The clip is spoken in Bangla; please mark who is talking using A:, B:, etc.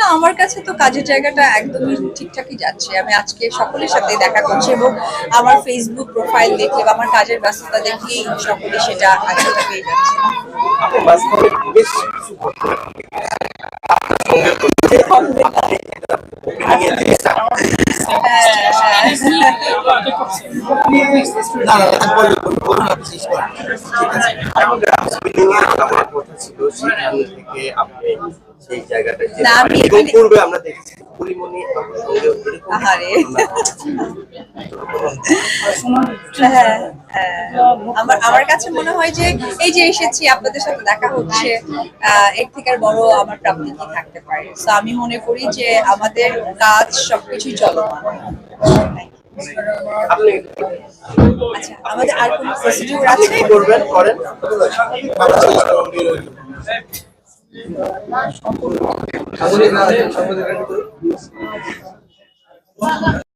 A: না, আমার কাছে তো কাজের জায়গাটা একদমই ঠিকঠাকই যাচ্ছে আমি আজকে সকলের সাথে দেখা করছি এবং আমার ফেসবুক প্রোফাইল দেখলে বা আমার কাজের ব্যস্ততা দেখলেই সকলে সেটা আজকে পেয়ে যাচ্ছে
B: না
C: ছিল সেখান থেকে আপনি সেই জায়গাটা। এবং পূর্বে আমরা দেখেছি পরিমণি বাবুর সঙ্গে
A: আহারে। হ্যাঁ, হ্যাঁ। আমার আমার কাছে মনে হয় যে এই যে এসেছি আপনাদের সাথে দেখা হচ্ছে আহ, এর থেকে বড় আমার প্রাপ্তি কি থাকতে পারে তো আমি মনে করি যে আমাদের কাজ সবকিছুই চলমান
C: আপনি
A: আচ্ছা আমাদের আর কোনো প্রসিডিউর আছে?
C: কি করবেন? করেন।
B: আমাদের